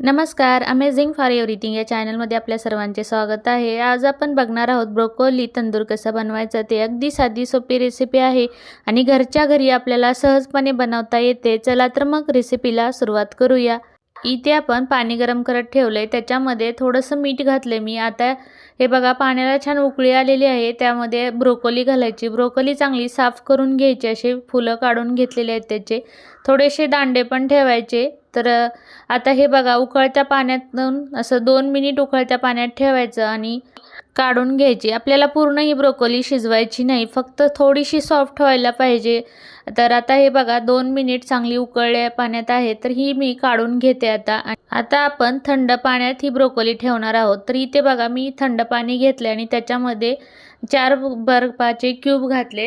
नमस्कार amazing for everything या चॅनलमध्ये आपल्या सर्वांचे स्वागत आहे. आज आपण बघणार आहोत ब्रोकोली तंदूर कसा बनवायचं ते. अगदी साधी सोपी रेसिपी आहे आणि घरच्या घरी आपल्याला सहजपणे बनवता येते. चला तर मग रेसिपीला सुरुवात करूया. इथे आपण पाणी गरम करत ठेवलं आहे त्याच्यामध्ये थोडंसं मीठ घातलं मी. आता हे बघा पाण्याला छान उकळी आलेली आहे. त्यामध्ये ब्रोकोली घालायची. ब्रोकोली चांगली साफ करून घ्यायची. असे फुलं काढून घेतलेले आहेत त्याचे. थोडेसे दांडे पण ठेवायचे. तर आता हे बघा उकळत्या पाण्यातून असं दोन मिनिट उकळत्या पाण्यात ठेवायचं आणि काढून घ्यायची. आपल्याला पूर्ण ही ब्रोकोली शिजवायची नाही फक्त थोडीशी सॉफ्ट व्हायला पाहिजे. तर आता हे बघा दोन मिनिट चांगली उकळल्या पाण्यात आहे तर ही मी काढून घेते आता. आता आपण थंड पाण्यात ही ब्रोकोली ठेवणार आहोत. तर इथे बघा मी थंड पाणी घेतले आणि त्याच्यामध्ये चार बर्फाचे क्यूब घातले.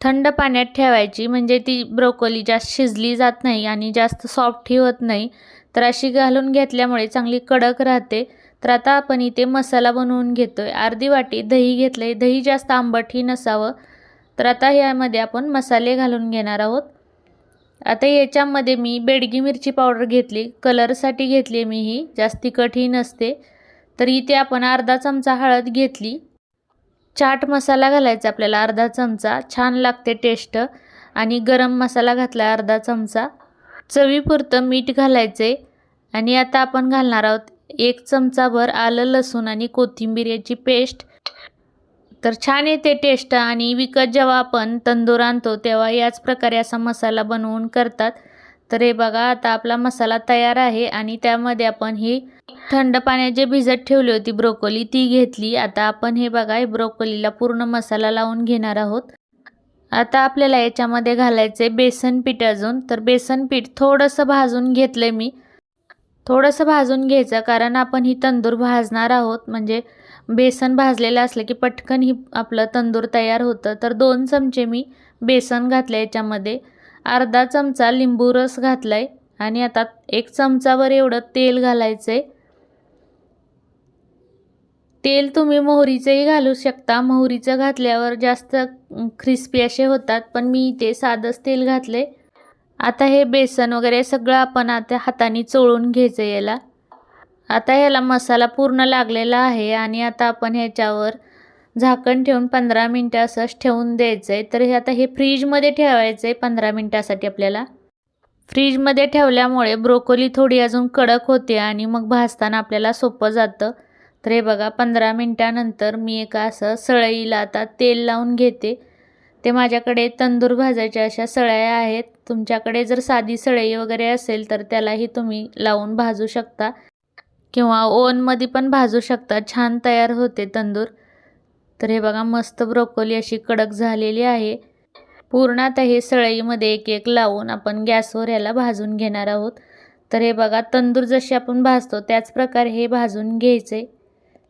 थंड पाण्यात ठेवायची म्हणजे ती ब्रोकोली जास्त शिजली जात नाही आणि जास्त सॉफ्टही होत नाही. तर अशी घालून घेतल्यामुळे चांगली कडक राहते. तर आता आपण इथे मसाला बनवून घेतो आहे अर्धी वाटी दही घेतलं आहे दही जास्त आंबटही नसावं. तर आता ह्यामध्ये आपण मसाले घालून घेणार आहोत. आता याच्यामध्ये मी बेडगी मिरची पावडर घेतली. कलरसाठी घेतली आहे मी ही. जास्त तिखटही नसते. तर इथे आपण अर्धा चमचा हळद घेतली. चाट मसाला घालायचा आपल्याला अर्धा चमचा छान लागते टेस्ट आणि गरम मसाला घातला अर्धा चमचा. चवीपुरतं मीठ घालायचे आणि आता आपण घालणार आहोत एक चमचाभर आलं लसूण आणि कोथिंबीर याची पेस्ट तर छान येते टेस्ट आणि विकत जेव्हा आपण तंदूर आणतो तेव्हा याच प्रकारे असा मसाला बनवून करतात. तर हे बघा आता आपला मसाला तयार आहे आणि त्यामध्ये आपण ही थंड पाण्यात जे भिजत ठेवली होती ब्रोकोली ती घेतली. आता आपण हे बघा ब्रोकोलीला पूर्ण मसाला लावून घेणार आहोत. आता आपल्याला याच्यामध्ये घालायचे बेसन पीठ अजून. तर बेसन पीठ थोडंसं भाजून घेतलं मी. थोडंसं भाजून घ्यायचं कारण आपण ही तंदूर भाजणार आहोत. म्हणजे बेसन भाजलेलं असलं की पटकन ही आपलं तंदूर तयार होतं. तर दोन चमचे मी बेसन घातलं याच्यामध्ये. अर्धा चमचा लिंबू रस घातला आहे आणि आता एक चमचावर एवढं तेल घालायचं आहे तेल तुम्ही मोहरीचंही घालू शकता. मोहरीचं घातल्यावर जास्त क्रिस्पी असे होतात पण मी इथे साधंच तेल घातले आता हे बेसन वगैरे सगळं आपण आता हाताने चोळून घ्यायचं याला. आता ह्याला मसाला पूर्ण लागलेला आहे आणि आता आपण ह्याच्यावर झाकण ठेवून पंधरा मिनटं असंच ठेवून द्यायचं आहे तर हे आता हे फ्रीजमध्ये ठेवायचं आहे पंधरा मिनटासाठी आपल्याला. फ्रीजमध्ये ठेवल्यामुळे ब्रोकोली थोडी अजून कडक होते आणि मग भाजताना आपल्याला सोपं जातं. तर हे बघा पंधरा मिनटानंतर मी एका असं सळईला आता तेल लावून घेते. ते माझ्याकडे तंदूर भाजायच्या अशा सळया आहेत. तुमच्याकडे जर साधी सळई वगैरे असेल तर त्यालाही तुम्ही लावून भाजू शकता. किंवा ओनमध्ये पण भाजू शकता. छान तयार होते तंदूर. तर हे बघा मस्त ब्रोकोली अशी कडक झालेली आहे. पूर्ण आता हे सळईमध्ये एक एक लावून आपण गॅसवर याला भाजून घेणार आहोत. तर हे बघा तंदूर जशी आपण भाजतो त्याच प्रकारे हे भाजून घ्यायचे.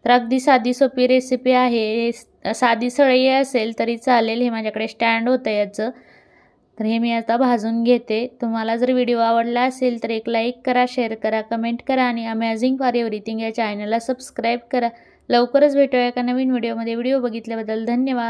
तर अगदी साधी सोपी रेसिपी आहे. साधी सळई असेल तरी चालेल हे माझ्याकडे स्टँड होतं याचं. तर हे मी आता भाजून घेते. तुम्हाला जर व्हिडिओ आवडला असेल तर एक लाईक करा शेअर करा कमेंट करा आणि अमेझिंग फॉर एव्हरीथिंग या चॅनलला सबस्क्राईब करा. लवकरच भेटूया एका नवीन व्हिडिओमध्ये व्हिडिओ बघितल्याबद्दल धन्यवाद.